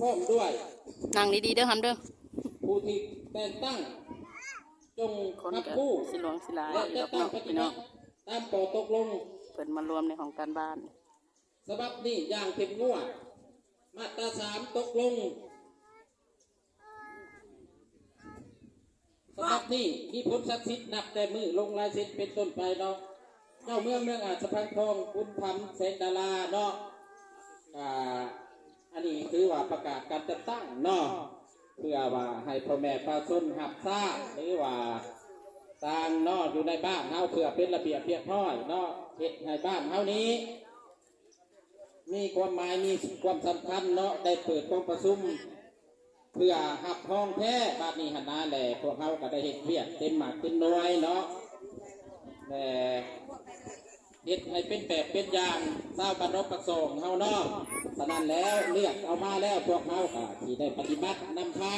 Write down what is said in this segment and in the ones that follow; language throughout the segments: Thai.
พร้อมด้วย นั่งดีๆเด้อฮัมเด้อผู้ที่แต่งตั้ง จงคนรับก็ผู้สิหลวงสิหลายและดจะอกตั้งเนาะปฏิพี่บัน้องติตามปอตกลง เปิดมารวมในของการบ้าน สบับนี้อย่างเข้มงวด มาตราสามตกลง สบับนี้มีผลศักดิ์สิทธิ์นับแต่มือลงลายเซ็นเป็นต้นไปเนาะ เจ้าเมืองเมืองอาจสะพังทองคุณพันธ์แสงดาราเนาะอ่า อันนี้คือว่าประกาศการจัดตั้งเนาะเพื่อว่าให้พ่อแม่ประชาชนหับทราบหรือว่าสร้างเนออยู่ในบ้านเฮาเพื่อเป็นระเบียบเรียบร้อยเนาะเฮ็ดให้บ้านเฮานี้ มีความหมายมีความสำคัญเนาะได้เปิดกองประชุมเพื่อหับห้องแท้บ้านนี้หันหน้าแหล่พวกเฮาก็ได้เฮ็ดเวียกเต็มหมากเต็มหน้อยเนาะแต่เฮ็ดให้เป็นแบบเป็นอย่างเศร้าบรรพประสงค์เฮาเนาะ ฉะนั้นแล้วเลือกเอามาแล้วพวกเฮาก็ที่ได้ปฏิบัตินำพา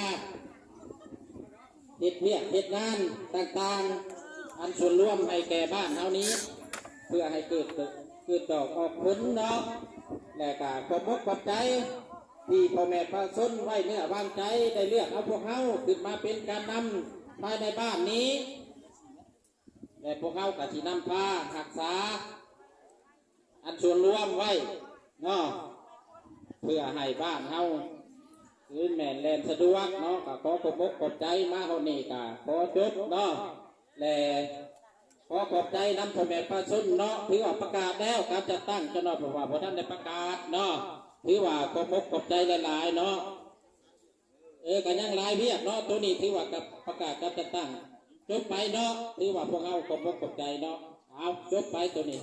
เฮ็ดเวียกเฮ็ดงานต่างๆ อันส่วนร่วมให้แก่บ้านเท่านี้ เพื่อให้เกิดเกิดดอกออกผลเนาะและก็ขอบมกขอบใจที่พ่อแม่พระสนไว้เนื้อวางใจได้เลือกเอาพวกเขาขึ้นมาเป็นการนำภายในบ้านนี้และพวกเขาก็ที่นำพาหักษา อันส่วนร่วมไว้เนาะ เพื่อให้บ้านเฮาคือแม่นแลนสะดวกเนาะก็ขอขอบกขอบใจมาเฮานี่ก็ขอจบเนาะแลขอขอบใจน้ำพ่อแม่ประชาชนเนาะถือว่าประกาศแล้วการจัดตั้งเจ้าหน้าที่ว่าพอท่านได้ประกาศเนาะถือว่าขอบกขอบใจหลายๆเนาะเออกันยังหลายเพียกเนาะตัวนี้ถือว่ากับประกาศการจัดตั้งจบไปเนาะถือว่าพวกเราขอบกขอบใจเนาะเอาจบไปตัวนี้